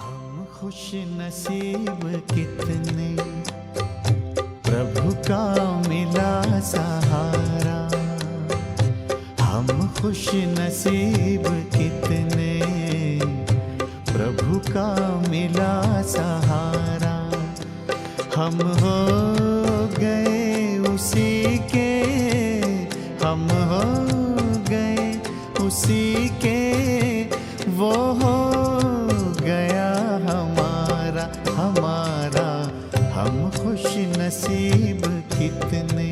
हम खुश नसीब कितने प्रभु का मिला सहारा। हम खुश नसीब कितने प्रभु का मिला सहारा। हम हो गए नसीब कितने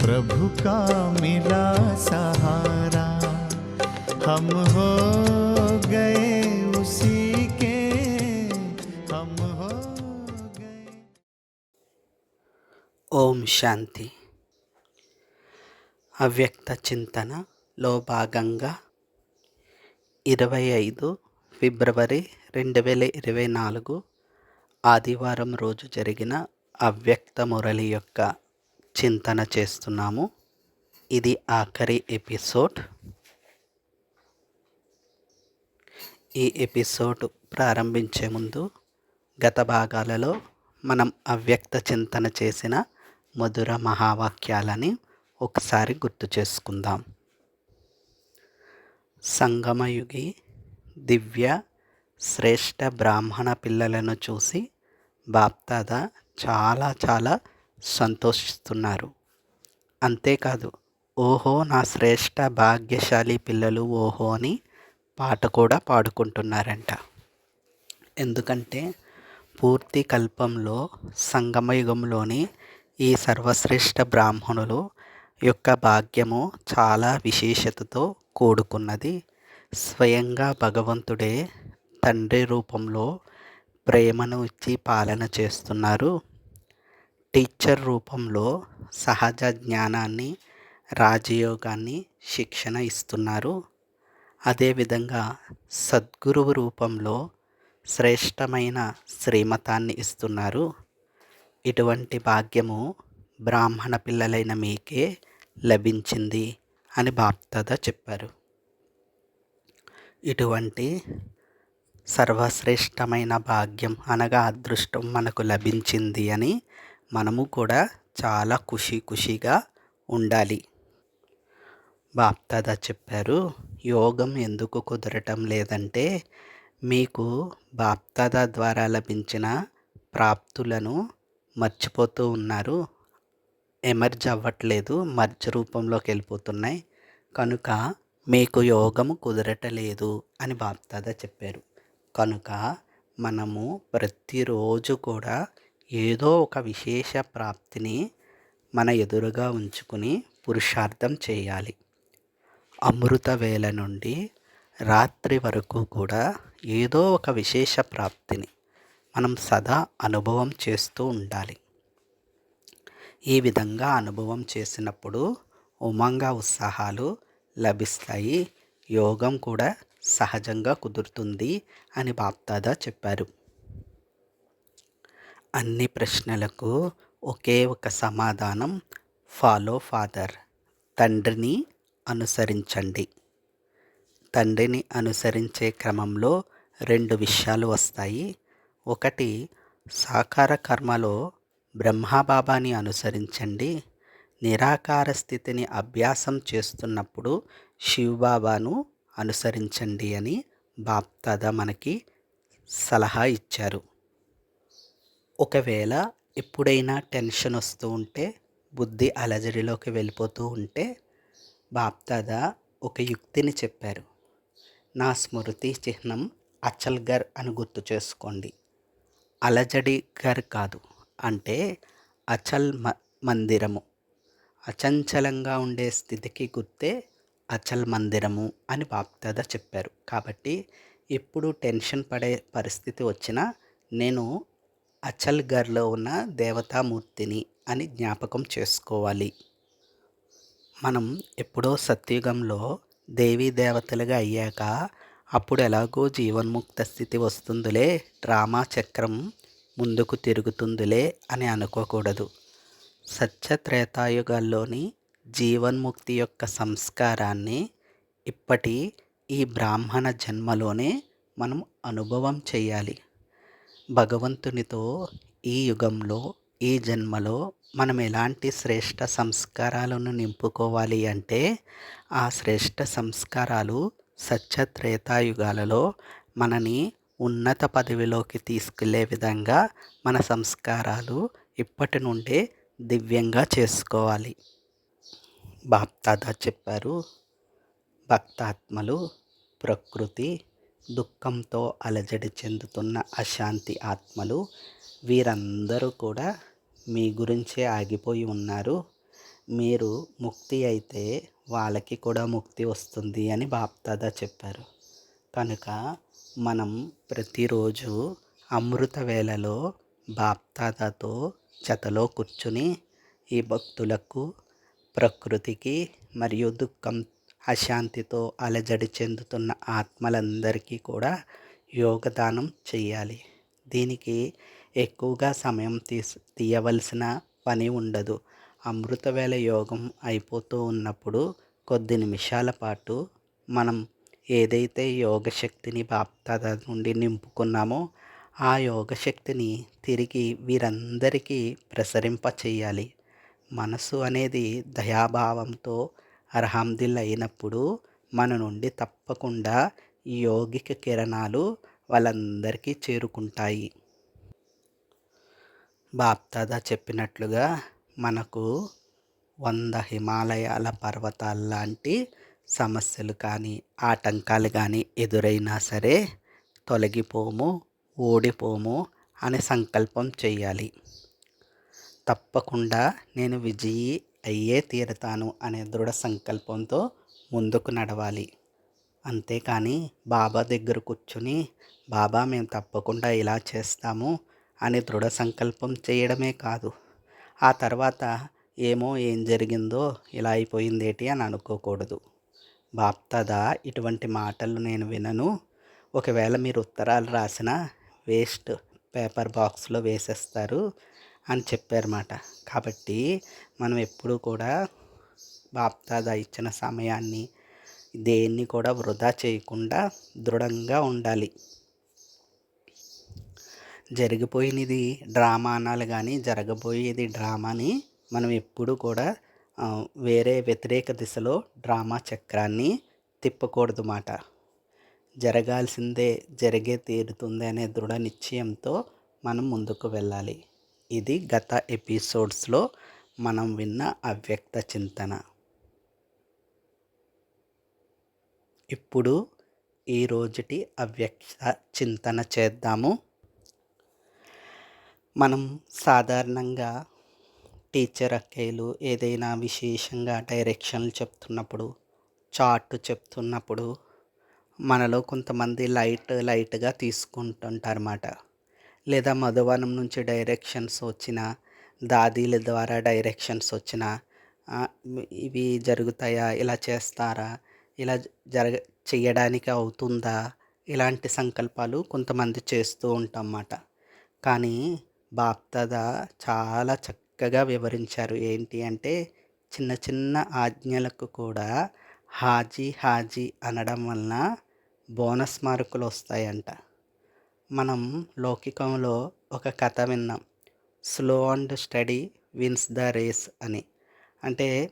प्रभु का मिला सहारा हम हो गए उसी के हम हो गए ఓం శాంతి అవ్యక్త చింతనలో భాగంగా ఇరవై ఐదు ఫిబ్రవరి రెండు వేల ఇరవై నాలుగు ఆదివారం రోజు జరిగిన అవ్యక్త మురళి యొక్క చింతన చేస్తున్నాము. ఇది ఆఖరి ఎపిసోడ్. ఈ ఎపిసోడ్ ప్రారంభించే ముందు గత భాగాలలో మనం అవ్యక్త చింతన చేసిన మధుర మహావాక్యాలని ఒకసారి గుర్తు చేసుకుందాం. సంగమయుగి దివ్య శ్రేష్ఠ బ్రాహ్మణ పిల్లలను చూసి బాప్తాదా చాలా చాలా సంతోషిస్తున్నారు. అంతేకాదు ఓహో నా శ్రేష్ఠ భాగ్యశాలి పిల్లలు ఓహో అని పాట కూడా పాడుకుంటున్నారంట. ఎందుకంటే పూర్తి కల్పంలో సంగమయుగంలోని ఈ సర్వశ్రేష్ఠ బ్రాహ్మణులు యొక్క భాగ్యము చాలా విశేషతతో కూడుకున్నది. స్వయంగా భగవంతుడే తండ్రి రూపంలో ప్రేమను ఇచ్చి పాలన చేస్తున్నారు. టీచర్ రూపంలో సహజ జ్ఞానాన్ని రాజయోగాన్ని శిక్షణ ఇస్తున్నారు. అదేవిధంగా సద్గురువు రూపంలో శ్రేష్టమైన శ్రీమతాన్ని ఇస్తున్నారు. ఇటువంటి భాగ్యము బ్రాహ్మణ పిల్లలైన మీకే లభించింది అని బాప్దాద చెప్పారు. ఇటువంటి సర్వశ్రేష్టమైన భాగ్యం అనగా అదృష్టం మనకు లభించింది అని మనము కూడా చాలా ఖుషి ఖుషిగా ఉండాలి. బాప్తాదా చెప్పారు యోగం ఎందుకు కుదరటం లేదంటే మీకు బాప్తాదా ద్వారా లభించిన ప్రాప్తులను మర్చిపోతూ ఉన్నారు. ఎమర్జ్ అవ్వట్లేదు మర్జ్ రూపంలోకి వెళ్ళిపోతున్నాయి. కనుక మీకు యోగము కుదరటలేదు అని బాప్తాదా చెప్పారు. కనుక మనము ప్రతిరోజు కూడా ఏదో ఒక విశేష ప్రాప్తిని మన ఎదురుగా ఉంచుకుని పురుషార్థం చేయాలి. అమృత వేళ నుండి రాత్రి వరకు కూడా ఏదో ఒక విశేష ప్రాప్తిని మనం సదా అనుభవం చేస్తూ ఉండాలి. ఈ విధంగా అనుభవం చేసినప్పుడు ఉమంగ ఉత్సాహాలు లభిస్తాయి. యోగం కూడా సహజంగా కుదురుతుంది అని బాప్దాదా చెప్పారు. అన్ని ప్రశ్నలకు ఒకే ఒక సమాధానం ఫాలో ఫాదర్ తండ్రిని అనుసరించండి. తండ్రిని అనుసరించే క్రమంలో రెండు విషయాలు వస్తాయి. ఒకటి సాకార కర్మలో బ్రహ్మబాబాని అనుసరించండి. నిరాకార స్థితిని అభ్యాసం చేస్తున్నప్పుడు శివబాబాను అనుసరించండి అని బాప్తాదా మనకి సలహా ఇచ్చారు. ఒకవేళ ఎప్పుడైనా టెన్షన్ వస్తూ ఉంటే బుద్ధి అలజడిలోకి వెళ్ళిపోతూ ఉంటే బాప్తాదా ఒక యుక్తిని చెప్పారు. నా స్మృతి చిహ్నం అచల్గర్ అని గుర్తు చేసుకోండి. అలజడి గర్ కాదు అంటే అచల్ మ మందిరము. అచంచలంగా ఉండే స్థితికి గుర్తే అచల్ మందిరము అని బాప్దాద చెప్పారు. కాబట్టి ఎప్పుడు టెన్షన్ పడే పరిస్థితి వచ్చినా నేను అచల్ గర్లో ఉన్న దేవతామూర్తిని అని జ్ఞాపకం చేసుకోవాలి. మనం ఎప్పుడో సత్యుగంలో దేవీ దేవతలుగా అయ్యాక అప్పుడు ఎలాగో జీవన్ముక్త స్థితి వస్తుందిలే డ్రామా చక్రం ముందుకు తిరుగుతుందిలే అని అనుకోకూడదు. సత్య త్రేతాయుగాల్లోని జీవన్ముక్తి యొక్క సంస్కారాన్ని ఇప్పటి ఈ బ్రాహ్మణ జన్మలోనే మనం అనుభవం చేయాలి. భగవంతునితో ఈ యుగంలో ఈ జన్మలో మనం ఎలాంటి శ్రేష్ట సంస్కారాలను నింపుకోవాలి అంటే ఆ శ్రేష్ట సంస్కారాలు సత్య త్రేతాయుగాలలో మనని ఉన్నత పదవిలోకి తీసుకెళ్ళే విధంగా మన సంస్కారాలు ఇప్పటి నుండే దివ్యంగా చేసుకోవాలి. బాప్దాదా చెప్పారు. భక్తాత్మలు ప్రకృతి దుఃఖంతో అలజడి చెందుతున్న అశాంతి ఆత్మలు వీరందరూ కూడా మీ గురించే ఆగిపోయి ఉన్నారు. మీరు ముక్తి అయితే వాళ్ళకి కూడా ముక్తి వస్తుంది అని బాప్దాదా చెప్పారు. కనుక మనం ప్రతిరోజు అమృత వేళలో బాప్దాదాతో జతలో కూర్చుని ఈ భక్తులకు ప్రకృతికి మరియు దుఃఖం అశాంతితో అలజడి చెందుతున్న ఆత్మలందరికీ కూడా యోగదానం చేయాలి. దీనికి ఎక్కువగా సమయం తీసు తీయవలసిన పని ఉండదు. అమృతవేళ యోగం అయిపోతూ ఉన్నప్పుడు కొద్ది నిమిషాల పాటు మనం ఏదైతే యోగశక్తిని బాప్తాద నుండి నింపుకున్నామో ఆ యోగశక్తిని తిరిగి వీరందరికీ ప్రసరింప చేయాలి మనసు అనేది దయాభావంతో అర్హందిల్ అయినప్పుడు మన నుండి తప్పకుండా ఈ యోగిక కిరణాలు వాళ్ళందరికీ చేరుకుంటాయి. బాప్దాదా చెప్పినట్లుగా మనకు వంద హిమాలయాల పర్వతాల లాంటి సమస్యలు కానీ ఆటంకాలు కానీ ఎదురైనా సరే తొలగిపోము ఓడిపోము అని సంకల్పం చేయాలి. తప్పకుండా నేను విజయి అయ్యే తీరుతాను అనే దృఢ సంకల్పంతో ముందుకు నడవాలి. అంతేకాని బాబా దగ్గర కూర్చుని బాబా మేము తప్పకుండా ఇలా చేస్తాము అని దృఢ సంకల్పం చేయడమే కాదు. ఆ తర్వాత ఏమో ఏం జరిగిందో ఇలా అయిపోయిందేటి అని అనుకోకూడదు. బాప్తదా ఇటువంటి మాటలు నేను వినను. ఒకవేళ మీరు ఉత్తరాలు రాసిన వేస్ట్ పేపర్ బాక్స్లో వేసేస్తారు. అని చెప్పారన్నమాట. కాబట్టి మనం ఎప్పుడూ కూడా బాప్తాదా ఇచ్చిన సమయాన్ని దేన్ని కూడా వృధా చేయకుండా దృఢంగా ఉండాలి. జరిగిపోయినది డ్రామా అనాలి కానీ జరగబోయేది డ్రామాని మనం ఎప్పుడు కూడా వేరే వ్యతిరేక దిశలో డ్రామా చక్రాన్ని తిప్పకూడదు మాట జరగాల్సిందే జరిగే తీరుతుంది అనే దృఢ నిశ్చయంతో మనం ముందుకు వెళ్ళాలి. ఇది గత ఎపిసోడ్స్లో మనం విన్న అవ్యక్త చింతన. ఇప్పుడు ఈ రోజుటి అవ్యక్త చింతన చేద్దాము. మనం సాధారణంగా టీచర్ అక్కయ్యలు ఏదైనా విశేషంగా డైరెక్షన్లు చెప్తున్నప్పుడు చార్ట్ చెప్తున్నప్పుడు మనలో కొంతమంది లైట్ లైట్గా తీసుకుంటుంటారన్నమాట. లేదా మధువనం నుంచి డైరెక్షన్స్ వచ్చిన దాదీల ద్వారా డైరెక్షన్స్ వచ్చిన ఇవి జరుగుతాయా? ఇలా చేస్తారా? ఇలా జరగ చేయడానికి అవుతుందా? ఇలాంటి సంకల్పాలు కొంతమంది చేస్తూ ఉంటాం అన్నమాట కానీ బాప్తద చాలా చక్కగా వివరించారు. ఏంటి అంటే చిన్న చిన్న ఆజ్ఞలకు కూడా హాజీ హాజీ అనడం వలన బోనస్ మార్కులు వస్తాయంట. మనం లౌకికంలో ఒక కథ విన్నాం. Slow and steady wins the race అని. అంటే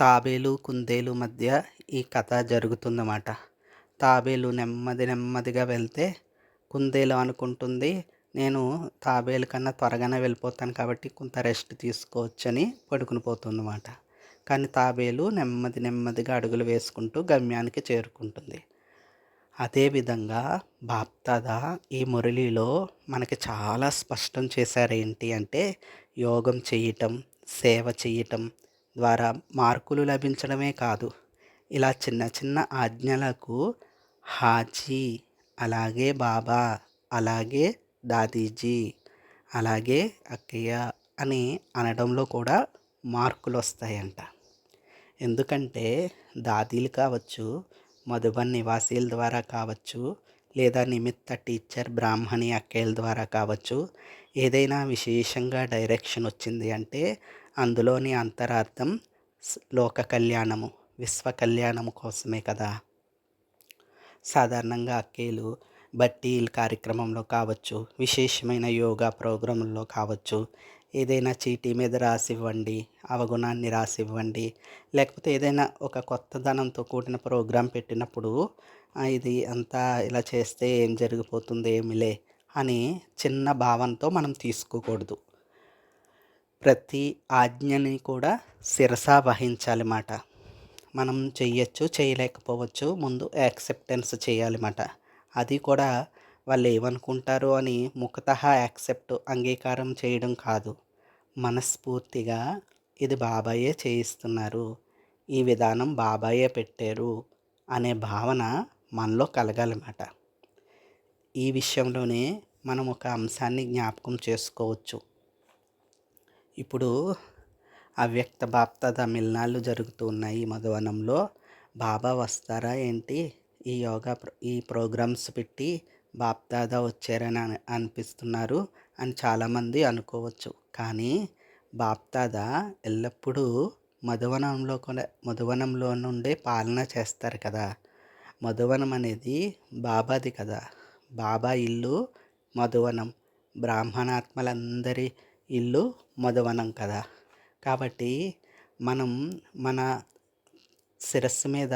తాబేలు కుందేలు మధ్య ఈ కథ జరుగుతుందన్నమాట. తాబేలు నెమ్మది నెమ్మదిగా వెళ్తే కుందేలు అనుకుంటుంది నేను తాబేలు కన్నా త్వరగానే వెళ్ళిపోతాను కాబట్టి కొంత రెస్ట్ తీసుకోవచ్చని పడుకుని పోతుందన్నమాట. కానీ తాబేలు నెమ్మది నెమ్మదిగా అడుగులు వేసుకుంటూ గమ్యానికి చేరుకుంటుంది. అదేవిధంగా బాప్దాదా ఈ మురళిలో మనకి చాలా స్పష్టం చేశారు ఏంటి అంటే యోగం చేయటం సేవ చేయటం ద్వారా మార్కులు లభించడమే కాదు. ఇలా చిన్న చిన్న ఆజ్ఞలకు హాజీ అలాగే బాబా అలాగే దాదీజీ అలాగే అక్కయ్య అని అనడంలో కూడా మార్కులు వస్తాయంట ఎందుకంటే దాదీలు కావచ్చు మధుబన్ నివాసీల ద్వారా కావచ్చు లేదా నిమిత్త టీచర్ బ్రాహ్మణి అక్కయ్యల ద్వారా కావచ్చు ఏదైనా విశేషంగా డైరెక్షన్ వచ్చింది అంటే అందులోని అంతరార్థం లోక కళ్యాణము విశ్వ కళ్యాణము కోసమే కదా. సాధారణంగా అక్కేలు బట్టీల కార్యక్రమంలో కావచ్చు విశేషమైన యోగా ప్రోగ్రాంలో కావచ్చు ఏదైనా చీటీ మీద రాసివ్వండి అవగుణాన్ని రాసివ్వండి లేకపోతే ఏదైనా ఒక కొత్తదనంతో కూడిన ప్రోగ్రాం పెట్టినప్పుడు ఇది అంతా ఇలా చేస్తే ఏం జరిగిపోతుంది ఏమిలే? అని చిన్న భావంతో మనం తీసుకోకూడదు. ప్రతి ఆజ్ఞని కూడా శిరసా వహించాలన్నమాట మనం చెయ్యొచ్చు చేయలేకపోవచ్చు ముందు యాక్సెప్టెన్స్ చేయాలన్నమాట అది కూడా వాళ్ళు ఏమనుకుంటారు అని ముఖత యాక్సెప్ట్ అంగీకారం చేయడం కాదు. మనస్ఫూర్తిగా ఇది బాబాయే చేయిస్తున్నారు. ఈ విధానం బాబాయే పెట్టారు అనే భావన మనలో కలగాలన్నమాట. ఈ విషయంలోనే మనం ఒక అంశాన్ని జ్ఞాపకం చేసుకోవచ్చు. ఇప్పుడు అవ్యక్త బాప్త మిలనాలు జరుగుతూ ఉన్నాయి మధువనంలో బాబా వస్తారా ఏంటి? ఈ యోగా ఈ ప్రోగ్రామ్స్ పెట్టి బాప్దాదా వచ్చారని అని అనిపిస్తున్నారు అని చాలామంది అనుకోవచ్చు. కానీ బాప్దాదా ఎల్లప్పుడూ మధువనంలో కూడా మధువనంలో నుండే పాలన చేస్తారు కదా. మధువనం అనేది బాబాది కదా. బాబా ఇల్లు మధువనం. బ్రాహ్మణాత్మలందరి ఇల్లు మధువనం కదా. కాబట్టి మనం మన శిరస్సు మీద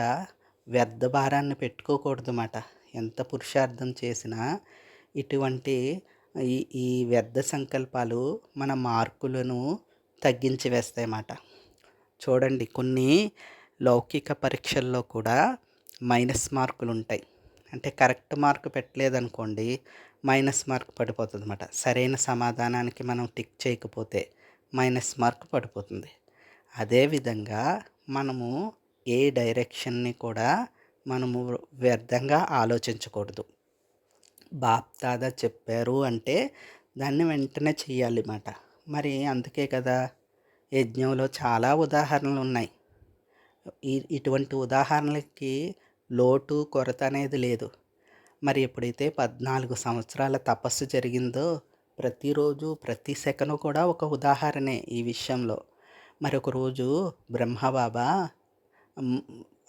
వ్యర్థ భారాన్ని పెట్టుకోకూడదు అన్నమాట ఎంత పురుషార్థం చేసినా ఇటువంటి ఈ ఈ వ్యర్థ సంకల్పాలు మన మార్కులను తగ్గించి వేస్తాయన్నమాట. చూడండి కొన్ని లౌకిక పరీక్షల్లో కూడా మైనస్ మార్కులు ఉంటాయి. అంటే కరెక్ట్ మార్క్ పెట్టలేదనుకోండి మైనస్ మార్క్ పడిపోతుంది అనమాట సరైన సమాధానానికి మనం టిక్ చేయకపోతే మైనస్ మార్క్ పడిపోతుంది. అదేవిధంగా మనము ఏ డైరెక్షన్ని కూడా మనము వ్యర్థంగా ఆలోచించకూడదు. బాప్ చెప్పారు అంటే దాన్ని వెంటనే చేయాలి మాట. మరి అందుకే కదా యజ్ఞంలో చాలా ఉదాహరణలు ఉన్నాయి. ఇటువంటి ఉదాహరణలకి లోటు కొరత అనేది లేదు. మరి ఎప్పుడైతే పద్నాలుగు సంవత్సరాల తపస్సు జరిగిందో ప్రతిరోజు ప్రతి సెకను కూడా ఒక ఉదాహరణే ఈ విషయంలో. మరొక రోజు బ్రహ్మబాబా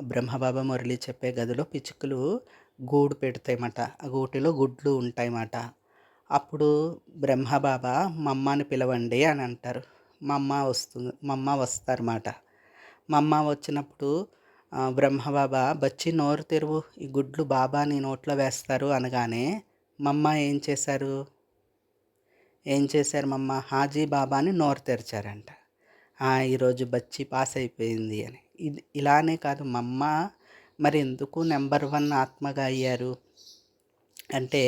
బ్రహ్మబాబా మురళి చెప్పే గదిలో పిచ్చుకలు గూడు పెడతాయన్నమాట. ఆ గూటిలో గుడ్లు ఉంటాయన్నమాట. అప్పుడు బ్రహ్మబాబా మమ్మని పిలవండి అని అంటారు. మమ్మ వస్తుంది మమ్మ వస్తారన్నమాట. మమ్మ వచ్చినప్పుడు బ్రహ్మబాబా బచ్చి నోరు తెరువు. ఈ గుడ్లు బాబా నీ నోట్లో వేస్తారు అనగానే మమ్మ ఏం చేశారు? ఏం చేశారు మమ్మ? హాజీ బాబాని నోరు తెరిచారంట. "ఆ, ఈరోజు బచ్చి పాస్ అయిపోయింది అని. ఇది ఇలానే కాదు మమ్మ మరి ఎందుకు నెంబర్ వన్ ఆత్మగా అయ్యారు? అంటే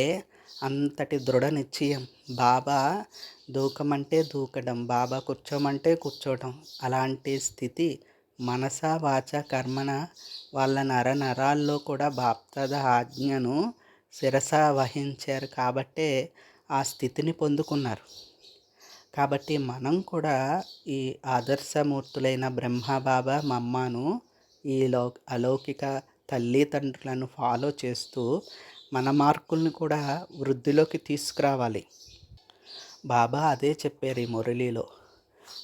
అంతటి దృఢ నిశ్చయం. బాబా దూకమంటే దూకడం బాబా కూర్చోమంటే కూర్చోవడం అలాంటి స్థితి మనస వాచ కర్మన? వాళ్ళ నర నరాల్లో కూడా బాప్తద ఆజ్ఞను శిరస వహించారు కాబట్టే ఆ స్థితిని పొందుకున్నారు. కాబట్టి మనం కూడా ఈ ఆదర్శమూర్తులైన బ్రహ్మ బాబా మమ్మను ఈ లో అలౌకిక తల్లిదండ్రులను ఫాలో చేస్తూ మన మార్కుల్ని కూడా వృద్ధిలోకి తీసుకురావాలి. బాబా అదే చెప్పారు ఈ మురళిలో.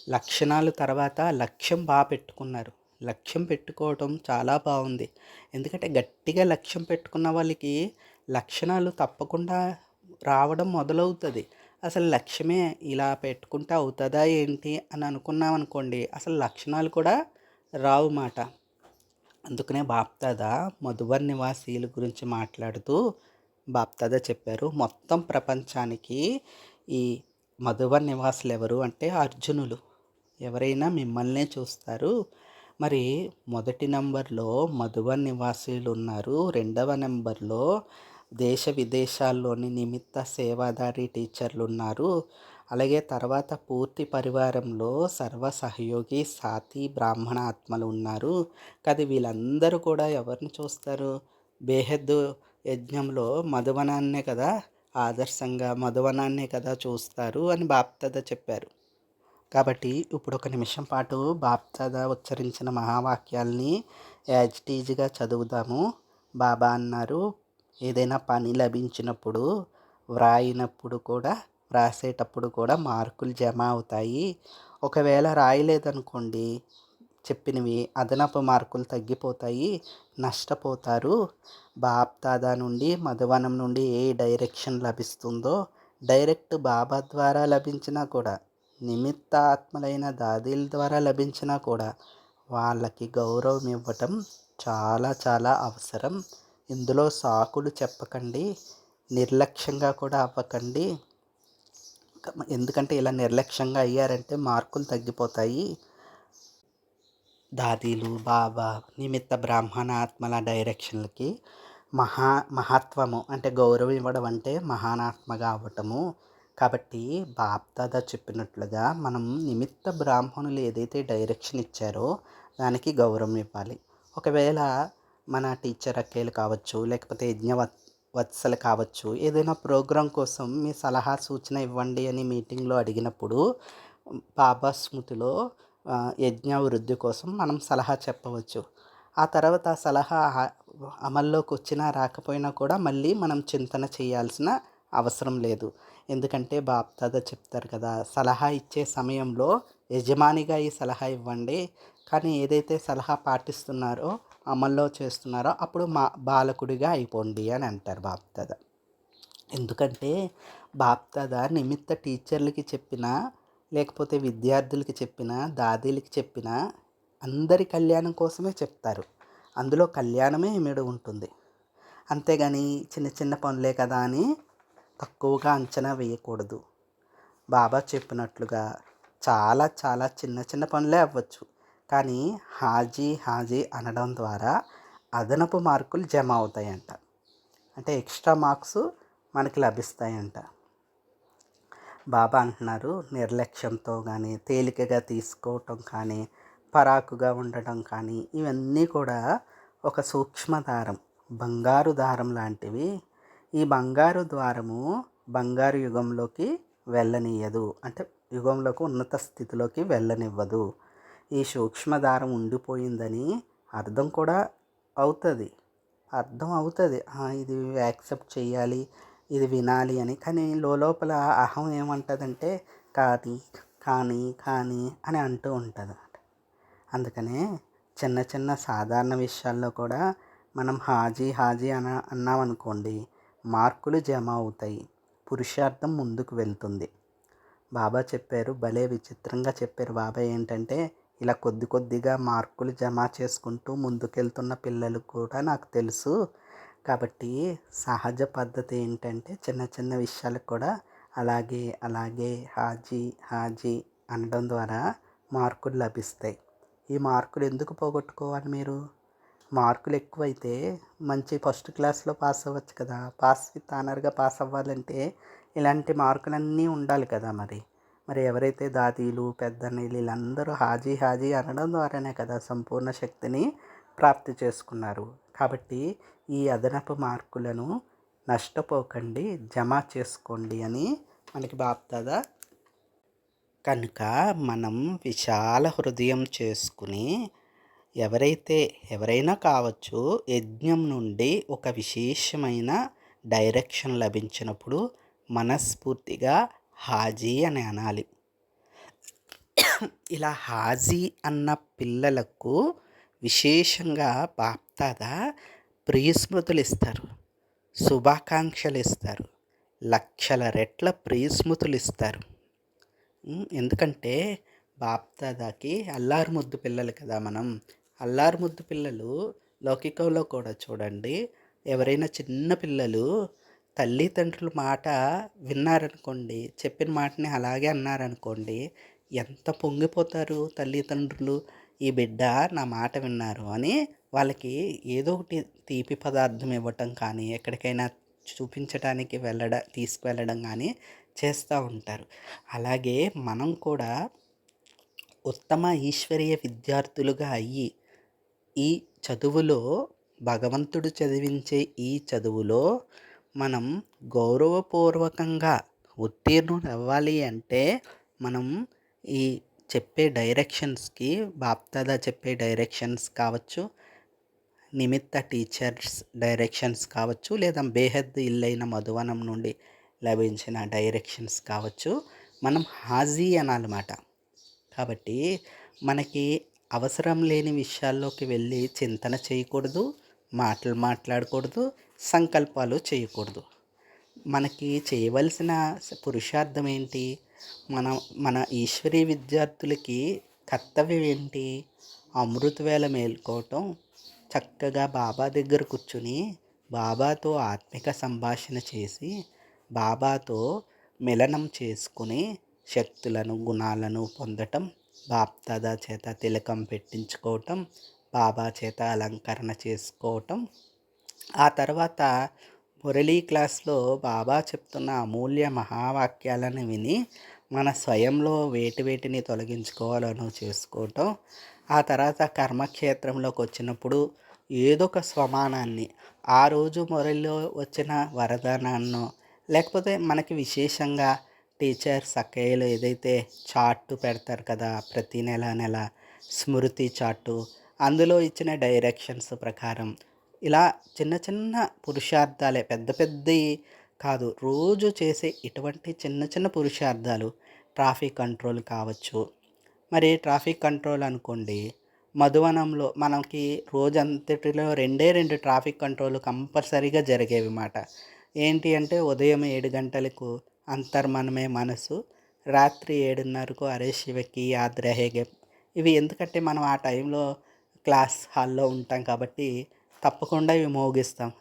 లక్షణాలు తర్వాత లక్ష్యం బాగా పెట్టుకున్నారు. లక్ష్యం పెట్టుకోవటం చాలా బాగుంది. ఎందుకంటే గట్టిగా లక్ష్యం పెట్టుకున్న వాళ్ళకి లక్షణాలు తప్పకుండా రావడం మొదలవుతుంది. అసలు లక్ష్యమే ఇలా పెట్టుకుంటే అవుతుందా ఏంటి అని అనుకున్నాం అనుకోండి అసలు లక్షణాలు కూడా రావు మాట. అందుకనే బాప్తాద మధువర్ నివాసీల గురించి మాట్లాడుతూ బాప్తాద చెప్పారు. మొత్తం ప్రపంచానికి ఈ మధువర్ నివాసులు ఎవరు అంటే అర్జునులు. ఎవరైనా మిమ్మల్నే చూస్తారు. మరి మొదటి నెంబర్లో మధుబన్ నివాసీలు ఉన్నారు. రెండవ నెంబర్లో దేశ విదేశాల్లోని నిమిత్త సేవాదారి టీచర్లు ఉన్నారు అలాగే తర్వాత పూర్తి పరివారంలో సర్వ సహయోగి సాతి బ్రాహ్మణ ఆత్మలు ఉన్నారు కదా వీళ్ళందరూ కూడా ఎవరిని చూస్తారు? బేహద్దు యజ్ఞంలో మధువనాన్నే కదా ఆదర్శంగా మధువనాన్నే కదా చూస్తారు అని బాప్తద చెప్పారు. కాబట్టి ఇప్పుడు ఒక నిమిషం పాటు బాప్తద ఉచ్చరించిన మహావాక్యాల్ని యాజిటీజ్గా చదువుదాము. బాబా అన్నారు ఏదైనా పని లభించినప్పుడు వ్రాయినప్పుడు కూడా వ్రాసేటప్పుడు కూడా మార్కులు జమ అవుతాయి. ఒకవేళ రాయలేదనుకోండి చెప్పినవి అదనపు మార్కులు తగ్గిపోతాయి నష్టపోతారు. బాప్దాదా నుండి మధువనం నుండి ఏ డైరెక్షన్ లభిస్తుందో డైరెక్ట్ బాబా ద్వారా లభించినా కూడా నిమిత్త ఆత్మలైన దాదీల ద్వారా లభించినా కూడా వాళ్ళకి గౌరవం ఇవ్వటం చాలా చాలా అవసరం. ఇందులో సాకులు చెప్పకండి నిర్లక్ష్యంగా కూడా అవ్వకండి. ఎందుకంటే ఇలా నిర్లక్ష్యంగా అయ్యారంటే మార్కులు తగ్గిపోతాయి. దాదీలు బాబా నిమిత్త బ్రాహ్మణ ఆత్మల డైరెక్షన్లకి మహా మహత్వము అంటే గౌరవం ఇవ్వడం అంటే మహానాత్మగా అవ్వటము. కాబట్టి బాప్దాదా చెప్పినట్లుగా మనం నిమిత్త బ్రాహ్మణులు ఏదైతే డైరెక్షన్ ఇచ్చారో దానికి గౌరవం ఇవ్వాలి. ఒకవేళ మన టీచర్ అక్కేలు కావచ్చు లేకపోతే యజ్ఞవత్ వత్సలు కావచ్చు ఏదైనా ప్రోగ్రాం కోసం మీ సలహా సూచన ఇవ్వండి అని మీటింగ్లో అడిగినప్పుడు బాబా స్మృతిలో యజ్ఞ వృద్ధి కోసం మనం సలహా చెప్పవచ్చు. ఆ తర్వాత ఆ సలహా అమల్లోకి వచ్చినా రాకపోయినా కూడా మళ్ళీ మనం చింతన చేయాల్సిన అవసరం లేదు. ఎందుకంటే బాప్దాద చెప్తారు కదా సలహా ఇచ్చే సమయంలో యజమానిగా ఈ సలహా ఇవ్వండి. కానీ ఏదైతే సలహా పాటిస్తున్నారో అమల్లో చేస్తున్నారో అప్పుడు మా బాలకుడిగా అయిపోండి అని అంటారు బాప్తద. ఎందుకంటే బాప్తద నిమిత్త టీచర్లకి చెప్పిన లేకపోతే విద్యార్థులకి చెప్పిన దాదీలకి చెప్పిన అందరి కళ్యాణం కోసమే చెప్తారు. అందులో కళ్యాణమే ఇమిడి ఉంటుంది. అంతేగాని చిన్న చిన్న పనులే కదా అని తక్కువగా అంచనా వేయకూడదు. బాబా చెప్పినట్లుగా చాలా చాలా చిన్న చిన్న పనులే అవ్వచ్చు. కానీ హాజీ హాజీ అనడం ద్వారా అదనపు మార్కులు జమ అవుతాయంట. అంటే ఎక్స్ట్రా మార్క్స్ మనకి లభిస్తాయంట. బాబా అంటున్నారు నిర్లక్ష్యంతో కానీ తేలికగా తీసుకోవటం కానీ పరాకుగా ఉండటం కానీ ఇవన్నీ కూడా ఒక సూక్ష్మ దారం బంగారు దారం లాంటివి. ఈ బంగారు ద్వారము బంగారు యుగంలోకి వెళ్ళనీయదు. అంటే యుగంలోకి ఉన్నత స్థితిలోకి వెళ్ళనివ్వదు. ఈ సూక్ష్మధారం ఉండిపోయిందని అర్థం కూడా అవుతుంది. అర్థం అవుతుంది. ఇది యాక్సెప్ట్ చేయాలి ఇది వినాలి అని. కానీ లోపల అహం ఏమంటుందంటే కాది కానీ కానీ అని అంటూ ఉంటుంది అందుకనే చిన్న చిన్న సాధారణ విషయాల్లో కూడా మనం హాజీ హాజీ అన అన్నామనుకోండి మార్కులు జమ అవుతాయి. పురుషార్థం ముందుకు వెళ్తుంది. బాబా చెప్పారు భలే విచిత్రంగా చెప్పారు బాబా ఏంటంటే ఇలా కొద్ది కొద్దిగా మార్కులు జమ చేసుకుంటూ ముందుకెళ్తున్న పిల్లలు కూడా నాకు తెలుసు. కాబట్టి సహజ పద్ధతి ఏంటంటే చిన్న చిన్న విషయాలకు కూడా అలాగే అలాగే హాజీ హాజీ అనడం ద్వారా మార్కులు లభిస్తాయి. ఈ మార్కులు ఎందుకు పోగొట్టుకోవాలి మీరు? మార్కులు ఎక్కువైతే మంచి ఫస్ట్ క్లాస్లో పాస్ అవ్వచ్చు కదా. పాస్ విత్ ఆనర్గా పాస్ అవ్వాలంటే ఇలాంటి మార్కులన్నీ ఉండాలి కదా మరి. మరి ఎవరైతే దాదీలు పెద్దన్నీళ్ళు వీళ్ళందరూ హాజీ హాజీ అనడం ద్వారానే కదా సంపూర్ణ శక్తిని ప్రాప్తి చేసుకున్నారు. కాబట్టి ఈ అదనపు మార్కులను నష్టపోకండి జమ చేసుకోండి అని మనకి బాప్దాదా కనుక మనం విశాల హృదయం చేసుకుని ఎవరైతే ఎవరైనా కావచ్చు యజ్ఞం నుండి ఒక విశేషమైన డైరెక్షన్ లభించినప్పుడు మనస్ఫూర్తిగా హాజీ అని అనాలి. ఇలా హాజీ అన్న పిల్లలకు విశేషంగా బాప్తాద ప్రియస్మృతులు ఇస్తారు. శుభాకాంక్షలు ఇస్తారు. లక్షల రెట్ల ప్రియస్మృతులు ఇస్తారు. ఎందుకంటే బాప్దాదాకి అల్లారు ముద్దు పిల్లలు కదా మనం. అల్లారు ముద్దు పిల్లలు లౌకికంలో కూడా చూడండి ఎవరైనా చిన్న పిల్లలు తల్లిదండ్రుల మాట విన్నారనుకోండి చెప్పిన మాటని అలాగే అన్నారనుకోండి ఎంత పొంగిపోతారు తల్లిదండ్రులు? ఈ బిడ్డ నా మాట విన్నారు అని వాళ్ళకి ఏదో ఒకటి తీపి పదార్థం ఇవ్వటం కానీ ఎక్కడికైనా చూపించడానికి వెళ్ళడం తీసుకువెళ్ళడం కానీ చేస్తూ ఉంటారు. అలాగే మనం కూడా ఉత్తమ ఈశ్వరీయ విద్యార్థులుగా అయ్యి ఈ చదువులో భగవంతుడు చదివించే ఈ చదువులో మనం గౌరవపూర్వకంగా ఉత్తీర్ణులు అవ్వాలి అంటే మనం ఈ చెప్పే డైరెక్షన్స్కి బాప్దాదా చెప్పే డైరెక్షన్స్ కావచ్చు నిమిత్త టీచర్స్ డైరెక్షన్స్ కావచ్చు లేదా బేహద్ ఇల్లైన మధువనం నుండి లభించిన డైరెక్షన్స్ కావచ్చు మనం హాజీ అనాలన్నమాట. కాబట్టి మనకి అవసరం లేని విషయాల్లోకి వెళ్ళి చింతన చేయకూడదు మాటలు మాట్లాడకూడదు సంకల్పాలు చేయకూడదు. మనకి చేయవలసిన పురుషార్థం ఏంటి? మన మన ఈశ్వరీ విద్యార్థులకి కర్తవ్యం ఏంటి? అమృతవేళ మేల్కోవటం చక్కగా బాబా దగ్గర కూర్చుని బాబాతో ఆత్మిక సంభాషణ చేసి బాబాతో మిలనం చేసుకుని శక్తులను గుణాలను పొందటం బాప్దాదా చేత తిలకం పెట్టించుకోవటం బాబా చేత అలంకరణ చేసుకోవటం ఆ తర్వాత మురళీ క్లాస్లో బాబా చెప్తున్న అమూల్య మహావాక్యాలను విని మన స్వయంలో వేటి వేటిని తొలగించుకోవాలను చేసుకోవటం ఆ తర్వాత కర్మక్షేత్రంలోకి వచ్చినప్పుడు ఏదో ఒక స్వమానాన్ని ఆ రోజు మురళిలో వచ్చిన వరదానాన్నో లేకపోతే మనకి విశేషంగా టీచర్స్ అక్కయ్యలు ఏదైతే చార్టు పెడతారు కదా ప్రతి నెల నెల స్మృతి చార్టు అందులో ఇచ్చిన డైరెక్షన్స్ ప్రకారం ఇలా చిన్న చిన్న పురుషార్థాలే పెద్ద పెద్దవి కాదు. రోజు చేసే ఇటువంటి చిన్న చిన్న పురుషార్థాలు ట్రాఫిక్ కంట్రోల్ కావచ్చు. మరి ట్రాఫిక్ కంట్రోల్ అనుకోండి మధువనంలో మనకి రోజంతటిలో రెండే రెండు ట్రాఫిక్ కంట్రోల్ కంపల్సరీగా జరిగేవి మాట. ఏంటి అంటే ఉదయం ఏడు గంటలకు అంతర్మనమే మనసు రాత్రి ఏడున్నరకు అరే శివకి ఆద్రహేగే ఇవి ఎందుకంటే మనం ఆ టైంలో క్లాస్ హాల్లో ఉంటాం కాబట్టి తప్పకుండా ఇవి మోగిస్తాం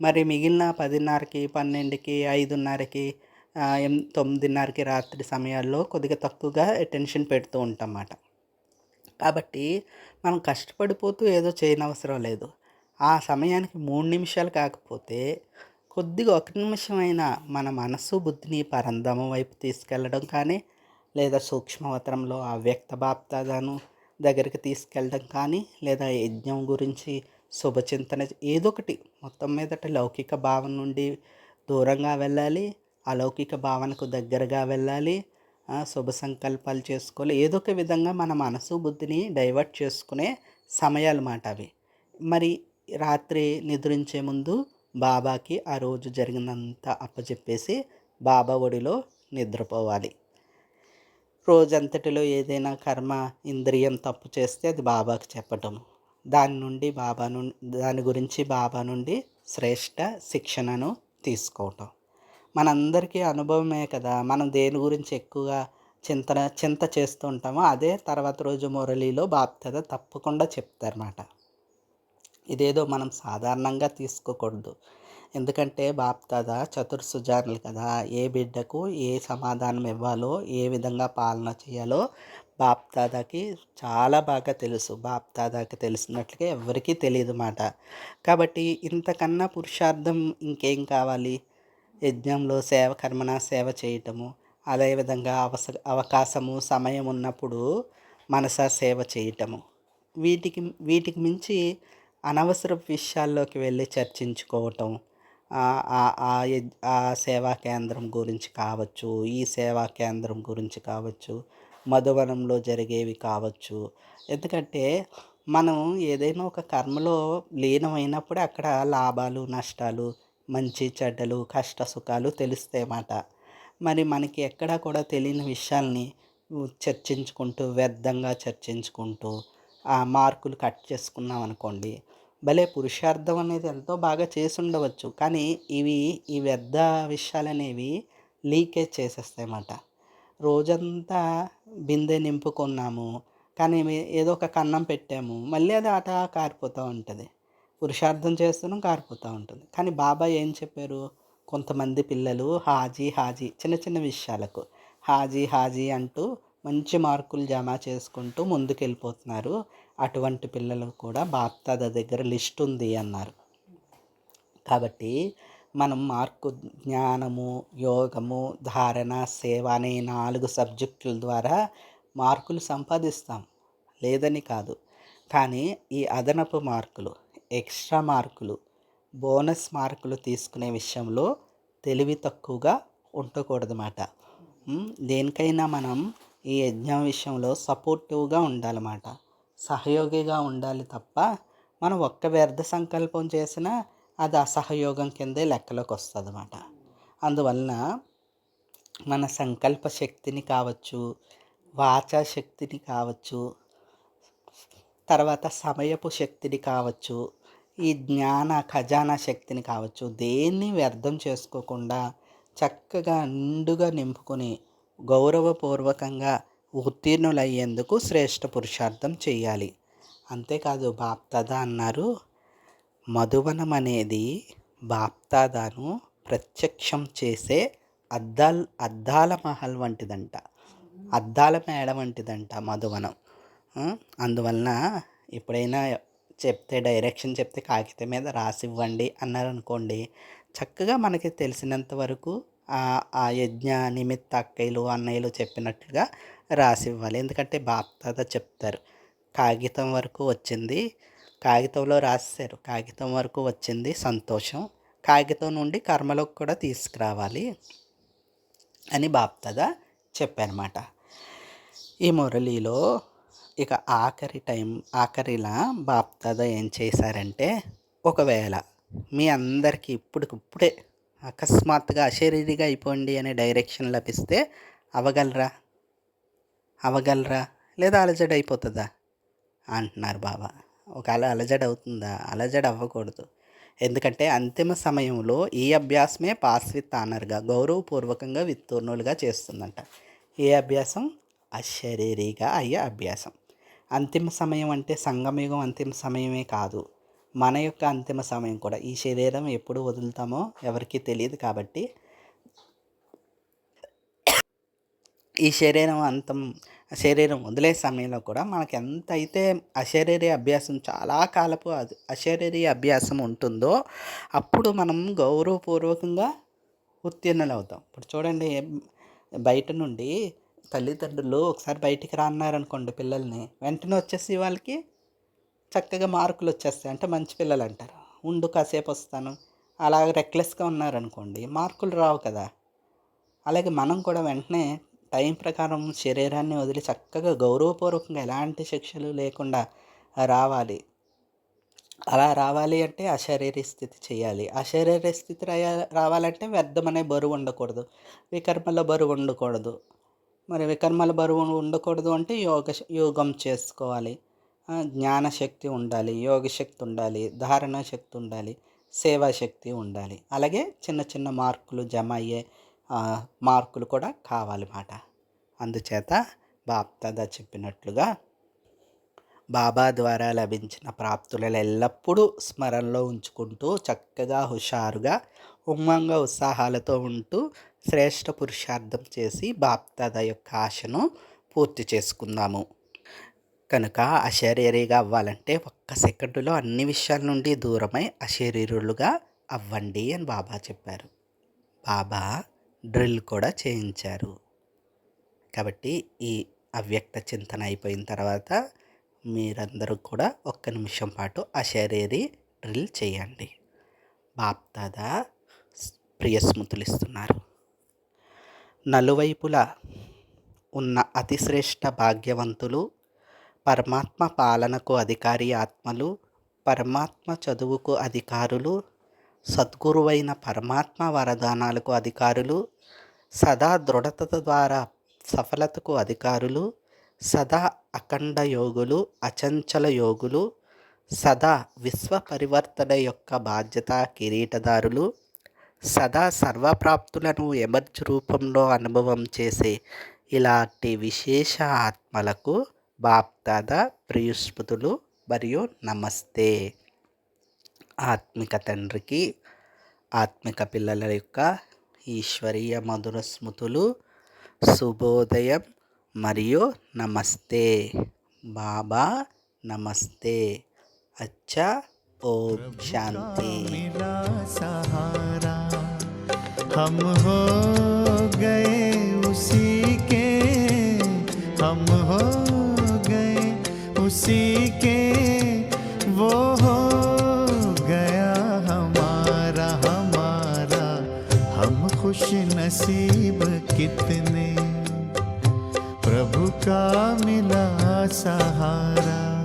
మరి మిగిలిన పదిన్నరకి పన్నెండుకి ఐదున్నరకి తొమ్మిదిన్నరకి రాత్రి సమయాల్లో కొద్దిగా తక్కువగా అటెన్షన్ పెడుతూ ఉంటాం అన్నమాట కాబట్టి మనం కష్టపడిపోతూ ఏదో చేయనవసరం లేదు. ఆ సమయానికి మూడు నిమిషాలు కాకపోతే కొద్దిగా ఒక నిమిషమైనా మన మనసు బుద్ధిని పరంధామం వైపు తీసుకెళ్ళడం కానీ లేదా సూక్ష్మవతరంలో అవ్యక్త బాప్తాదాను దగ్గరికి తీసుకెళ్ళడం కానీ లేదా యజ్ఞం గురించి శుభచింతన ఏదో ఒకటి మొత్తం మీదట లౌకిక భావన నుండి దూరంగా వెళ్ళాలి. అలౌకిక భావనకు దగ్గరగా వెళ్ళాలి. శుభ సంకల్పాలు చేసుకోవాలి. ఏదో ఒక విధంగా మన మనసు బుద్ధిని డైవర్ట్ చేసుకునే సమయాలు మాట అవి. మరి రాత్రి నిద్రించే ముందు బాబాకి ఆ రోజు జరిగినంత అప్పచెప్పేసి బాబా ఒడిలో నిద్రపోవాలి. రోజంతటిలో ఏదైనా కర్మ ఇంద్రియం తప్పు చేస్తే అది బాబాకి చెప్పటం. దాని నుండి బాబా నుండి దాని గురించి బాబా నుండి శ్రేష్ట శిక్షణను తీసుకోవటం. మనందరికీ అనుభవమే కదా. మనం దేని గురించి ఎక్కువగా చింతన చింత చేస్తూ ఉంటామో అదే తర్వాత రోజు మురళిలో బాప్తద తప్పకుండా చెప్తారన్నమాట. ఇదేదో మనం సాధారణంగా తీసుకోకూడదు. ఎందుకంటే బాప్తద చతుర్సుజానులు కదా. ఏ బిడ్డకు ఏ సమాధానం ఇవ్వాలో ఏ విధంగా పాలన చేయాలో బాప్దాదాకి చాలా బాగా తెలుసు. బాప్దాదాకి తెలిసినట్లుగా ఎవరికీ తెలియదు మాట. కాబట్టి ఇంతకన్నా పురుషార్థం ఇంకేం కావాలి? యజ్ఞంలో సేవ కర్మణ సేవ చేయటము. అదేవిధంగా అవస అవకాశము సమయం ఉన్నప్పుడు మనస సేవ చేయటము. వీటికి వీటికి మించి అనవసర విషయాల్లోకి వెళ్ళి చర్చించుకోవటం. ఆ సేవా కేంద్రం గురించి కావచ్చు ఈ సేవా కేంద్రం గురించి కావచ్చు మధువనంలో జరిగేవి కావచ్చు. ఎందుకంటే మనం ఏదైనా ఒక కర్మలో లీనమైనప్పుడు అక్కడ లాభాలు నష్టాలు మంచి చెడ్డలు కష్ట సుఖాలు తెలుస్తాయన్నమాట మరి మనకి ఎక్కడా కూడా తెలియని విషయాల్ని చర్చించుకుంటూ వ్యర్థంగా చర్చించుకుంటూ ఆ మార్కులు కట్ చేసుకున్నాం అనుకోండి భలే పురుషార్థం అనేది ఎంతో బాగా చేసి ఉండవచ్చు. కానీ ఇవి ఈ వ్యర్థ విషయాలు అనేవి లీకేజ్ చేసేస్తాయి అన్నమాట. రోజంతా బిందె నింపుకున్నాము. కానీ ఏదో ఒక కన్నం పెట్టాము. మళ్ళీ అది ఆట కారిపోతూ ఉంటుంది. పురుషార్థం చేస్తున్నాం కారిపోతూ ఉంటుంది. కానీ బాబా ఏం చెప్పారు? కొంతమంది పిల్లలు హాజీ హాజీ చిన్న చిన్న విషయాలకు హాజీ హాజీ అంటూ మంచి మార్కులు జమ చేసుకుంటూ ముందుకెళ్ళిపోతున్నారు. అటువంటి పిల్లలు కూడా బాప్తాద దగ్గర లిస్ట్ ఉంది అన్నారు. కాబట్టి మనం మార్కు జ్ఞానము యోగము ధారణ సేవ అనే నాలుగు సబ్జెక్టుల ద్వారా మార్కులు సంపాదిస్తాం. లేదని కాదు. కానీ ఈ అదనపు మార్కులు ఎక్స్ట్రా మార్కులు బోనస్ మార్కులు తీసుకునే విషయంలో తెలివి తక్కువగా ఉండకూడదన్నమాట. దేనికైనా మనం ఈ యజ్ఞం విషయంలో సపోర్టివ్గా ఉండాలన్నమాట. సహయోగిగా ఉండాలి తప్ప మనం ఒక్క వ్యర్థ సంకల్పం చేసినా అది అసహయోగం కిందే లెక్కలోకి వస్తుంది అన్నమాట అందువలన మన సంకల్ప శక్తిని కావచ్చు వాచా శక్తిని కావచ్చు తర్వాత సమయపు శక్తిని కావచ్చు ఈ జ్ఞాన ఖజానా శక్తిని కావచ్చు దేన్ని వ్యర్థం చేసుకోకుండా చక్కగా నిండుగా నింపుకొని గౌరవపూర్వకంగా ఉత్తీర్ణులయ్యేందుకు శ్రేష్ఠ పురుషార్థం చేయాలి. అంతేకాదు బాప్తదా అన్నారు. మధువనం అనేది బాప్తాదాను ప్రత్యక్షం చేసే అద్దాల్ అద్దాల మహల్ వంటిదంట. అద్దాల మేడ వంటిదంట మధువనం. అందువలన ఎప్పుడైనా చెప్తే డైరెక్షన్ చెప్తే కాగితం మీద రాసి ఇవ్వండి అన్నారనుకోండి చక్కగా మనకి తెలిసినంత వరకు ఆ ఆ యజ్ఞ నిమిత్త అక్కయ్యలు అన్నయ్యలు చెప్పినట్లుగా రాసి ఇవ్వాలి ఎందుకంటే బాప్తాద చెప్తారు. కాగితం వరకు వచ్చింది. కాగితంలో రాశారు. కాగితం వరకు వచ్చింది సంతోషం. కాగితం నుండి కర్మలోకి కూడా తీసుకురావాలి అని బాప్తద చెప్పారన్నమాట. ఈ మురళిలో ఇక ఆఖరి టైం ఆఖరిలా బాప్తద ఏం చేశారంటే ఒకవేళ మీ అందరికీ ఇప్పుడికిప్పుడే అకస్మాత్తుగా అశరీరిగా అయిపోండి అనే డైరెక్షన్ లభిస్తే అవగలరా? అవగలరా? లేదా అలజడి అయిపోతుందా అంటున్నారు బాబా. ఒకవేళ అలజడి అవుతుందా? అలజడి అవ్వకూడదు. ఎందుకంటే అంతిమ సమయంలో ఈ అభ్యాసమే పాస్ విత్ ఆనర్గా గౌరవపూర్వకంగా విత్తూర్ణులుగా చేస్తుందంట. ఏ అభ్యాసం? అశరీరిగా అయ్యే అభ్యాసం. అంతిమ సమయం అంటే సంగమయుగం అంతిమ సమయమే కాదు. మన యొక్క అంతిమ సమయం కూడా. ఈ శరీరం ఎప్పుడు వదులుతామో ఎవరికీ తెలియదు కాబట్టి ఈ శరీరం అంతం శరీరం వదిలే సమయంలో కూడా మనకి ఎంత అయితే అశరీరీ అభ్యాసం చాలా కాలపు అది అశరీరీ అభ్యాసం ఉంటుందో అప్పుడు మనం గౌరవపూర్వకంగా ఉత్తీర్ణులు అవుతాం ఇప్పుడు చూడండి బయట నుండి తల్లిదండ్రులు ఒకసారి బయటికి రాన్నారనుకోండి పిల్లల్ని వెంటనే వచ్చేసి వాళ్ళకి చక్కగా మార్కులు వచ్చేస్తాయి. అంటే మంచి పిల్లలు అంటారు ఉండు కాసేపు వస్తాను. అలా రెక్లెస్గా ఉన్నారనుకోండి మార్కులు రావు కదా. అలాగే మనం కూడా వెంటనే టైం ప్రకారం శరీరాన్ని వదిలి చక్కగా గౌరవపూర్వకంగా ఎలాంటి శిక్షలు లేకుండా రావాలి. అలా రావాలి అంటే అశరీర స్థితి చేయాలి. అశరీర స్థితి రావాలంటే రావాలంటే వ్యర్థమనే బరువు ఉండకూడదు. వికర్మల బరువు ఉండకూడదు. మరి వికర్మల బరువు ఉండకూడదు అంటే యోగ యోగం చేసుకోవాలి. జ్ఞానశక్తి ఉండాలి యోగ శక్తి ఉండాలి ధారణ శక్తి ఉండాలి సేవా శక్తి ఉండాలి. అలాగే చిన్న చిన్న మార్కులు జమ అయ్యే మార్కులు కూడా కావాలన్నమాట అందుచేత బాప్దాదా చెప్పినట్లుగా బాబా ద్వారా లభించిన ప్రాప్తులను ఎల్లప్పుడూ స్మరణలో ఉంచుకుంటూ చక్కగా హుషారుగా ఉమ్మంగ ఉత్సాహాలతో ఉంటూ శ్రేష్ఠ పురుషార్థం చేసి బాప్దాద యొక్క ఆశను పూర్తి చేసుకుందాము. కనుక అశరీరిగా అవ్వాలంటే ఒక్క సెకండులో అన్ని విషయాల నుండి దూరమై అశరీరులుగా అవ్వండి అని బాబా చెప్పారు. బాబా డ్రిల్ కూడా చేయించారు. కాబట్టి ఈ అవ్యక్త చింతన అయిపోయిన తర్వాత మీరందరూ కూడా ఒక్క నిమిషం పాటు ఆ శరీరీ డ్రిల్ చేయండి. బాప్దాదా ప్రియ ఇస్తున్నారు నలువైపులా ఉన్న అతిశ్రేష్ట భాగ్యవంతులు పరమాత్మ పాలనకు అధికారి ఆత్మలు పరమాత్మ చదువుకు అధికారులు సద్గురువైన పరమాత్మ వరదానాలకు అధికారులు సదా దృఢత ద్వారా సఫలతకు అధికారులు సదా అఖండ యోగులు అచంచల యోగులు సదా విశ్వ పరివర్తన యొక్క బాధ్యత కిరీటదారులు సదా సర్వప్రాప్తులను ఎమర్జ్ రూపంలో అనుభవం చేసే ఇలాంటి విశేష ఆత్మలకు బాప్దాద ప్రియుస్మృతులు. మరియు నమస్తే. ఆత్మిక తండ్రికి ఆత్మిక పిల్లల యొక్క ఈశ్వరీయ మధుర స్మృతులు శుభోదయం మరియు నమస్తే. బాబా నమస్తే. అచ్చా ఓం శాంతి. సహారా హమ్ కే. హమ్ खुश नसीब कितने। प्रभु का मिला सहारा।